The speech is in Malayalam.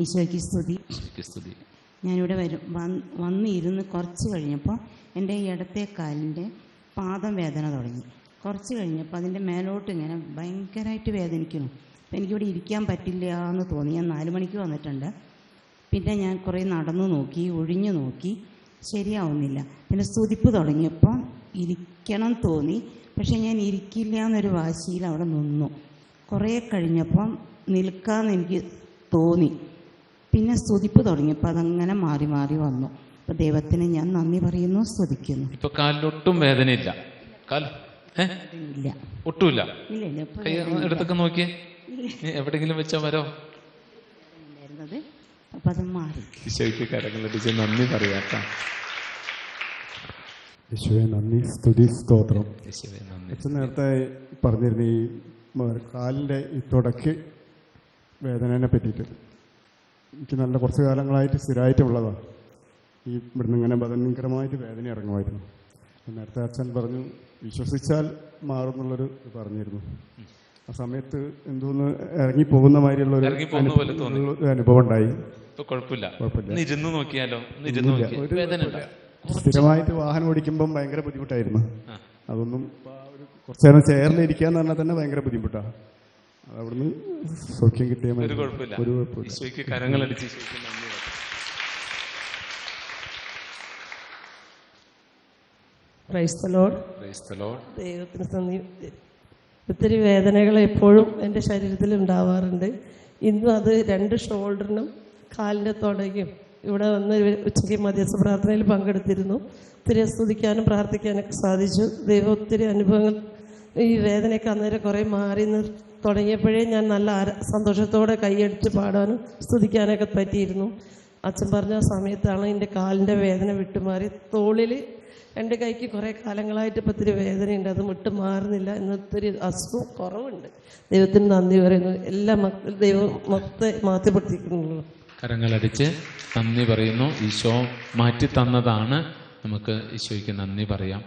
ഈശോയ്ക്ക് സ്തുതി. സ്തുതി. ഞാനിവിടെ വരും. വന്നിരുന്ന് കുറച്ച് കഴിഞ്ഞപ്പോൾ എന്റെ ഈ ഇടത്തെ കാലിന്റെ പാദം വേദന തുടങ്ങി. കുറച്ച് കഴിഞ്ഞപ്പോൾ അതിന്റെ മേലോട്ട് ഇങ്ങനെ ഭയങ്കരമായിട്ട് വേദനിക്കുന്നു. അപ്പം എനിക്കിവിടെ ഇരിക്കാൻ പറ്റില്ല എന്ന് തോന്നി. ഞാൻ നാല് മണിക്ക് വന്നിട്ടുണ്ട്. പിന്നെ ഞാൻ കുറേ നടന്നു നോക്കി ഒഴിഞ്ഞു നോക്കി. ശരിയാവുന്നില്ല. പിന്നെ സ്തുതിപ്പ് തുടങ്ങിയപ്പോൾ ഇരിക്കണം തോന്നി. പക്ഷെ ഞാൻ ഇരിക്കില്ല എന്നൊരു വാശിയിൽ അവിടെ നിന്നു. കുറേ കഴിഞ്ഞപ്പം നിൽക്കാമെന്ന് എനിക്ക് തോന്നി. പിന്നെ സ്തുതിപ്പ് തുടങ്ങി. തുടങ്ങിയപ്പോൾ അതങ്ങനെ മാറി മാറി വന്നു. അപ്പോൾ ദൈവത്തിന് ഞാൻ നന്ദി പറയുന്നു സ്തുതിക്കുന്നു. ഇപ്പൊ കാലിലൊട്ടും വേദനയില്ല. കാൽ ഇല്ല ഒട്ടുമില്ല എടുത്തൊക്കെ നോക്കിയേ. എവിടെങ്കിലും വെച്ചാ വരോ? ഉണ്ടായിരുന്നത്. അപ്പോൾ അത് മാറി. ഈശോയ്ക്ക് കരങ്ങളടിച്ച് നന്ദി പറയാക്കാം യേശുവെ നന്ദി സ്തുതി സ്തോത്രം. അച്ഛൻ നേരത്തെ പറഞ്ഞിരുന്നു ഈ കാലിന്റെ ഈ തുടക്ക് വേദനേനെ പറ്റിയിട്ട്. എനിക്ക് നല്ല കുറച്ച് കാലങ്ങളായിട്ട് സ്ഥിരമായിട്ടുള്ളതാണ് ഈ ഇവിടുന്ന് ഇങ്ങനെ ഭയങ്കരമായിട്ട് വേദന ഇറങ്ങുമായിരുന്നു. നേരത്തെ അച്ഛൻ പറഞ്ഞു വിശ്വസിച്ചാൽ മാറുന്നുള്ളൊരു ഇത് പറഞ്ഞിരുന്നു. ആ സമയത്ത് എന്തോന്ന് ഇറങ്ങി പോകുന്ന മാതിരിയുള്ള ഒരു അനുഭവം ഉണ്ടായി. ഇരുന്ന് നോക്കിയാലോ? സ്ഥിരമായിട്ട് വാഹനം ഓടിക്കുമ്പം ഭയങ്കര ബുദ്ധിമുട്ടായിരുന്നു. അതൊന്നും കുറച്ച് നേരം ചേർന്നിരിക്കാന്ന് പറഞ്ഞാൽ തന്നെ ഭയങ്കര ബുദ്ധിമുട്ടാണ് അവിടുന്ന് സൗഖ്യം കിട്ടിയ ഒരു കുഴപ്പമില്ല. ഒരു കുഴപ്പമില്ല. ഈശോയ്ക്ക് കരങ്ങളടിച്ച് ഈശോയ്ക്ക് നന്ദി പറയാം. ക്രൈസ്തലോട് Praise the Lord. ദൈവത്തിന് ഒത്തിരി വേദനകൾ എപ്പോഴും എന്റെ ശരീരത്തിൽ ഉണ്ടാവാറുണ്ട്. ഇന്നും അത് രണ്ട് ഷോൾഡറിനും കാലിന്റെ തുടയും ഇവിടെ വന്ന് ഉച്ചയ്ക്ക് മധ്യസ്ഥ പ്രാർത്ഥനയിൽ പങ്കെടുത്തിരുന്നു. ഒത്തിരി സ്തുതിക്കാനും പ്രാർത്ഥിക്കാനൊക്കെ സാധിച്ചു. ദൈവം ഒത്തിരി അനുഭവങ്ങൾ ഈ വേദനയൊക്കെ അന്നേരം കുറേ മാറി നിർ- തുടങ്ങിയപ്പോഴേ ഞാൻ നല്ല സന്തോഷത്തോടെ കൈയടിച്ച് പാടാനും സ്തുതിക്കാനൊക്കെ പറ്റിയിരുന്നു. അച്ഛൻ പറഞ്ഞ സമയത്താണ് എന്റെ കാലിന്റെ വേദന വിട്ടുമാറി. തോളിൽ എന്റെ കൈക്ക് കുറേ കാലങ്ങളായിട്ട് ഇപ്പം ഇത്തിരി വേദനയുണ്ട്. അത് വിട്ട് മാറുന്നില്ല ഇന്നൊത്തിരി അസുഖം കുറവുണ്ട്. ദൈവത്തിന് നന്ദി പറയുന്നു. എല്ലാ മക്കൾ ദൈവം മൊത്തം മാറ്റിപ്പെടുത്തിക്കുന്നുള്ളൂ കരങ്ങളടിച്ച് നന്ദി പറയുന്നു. ഈശോ മാറ്റി തന്നതാണ് നമുക്ക് ഈശോയ്ക്ക് നന്ദി പറയാം.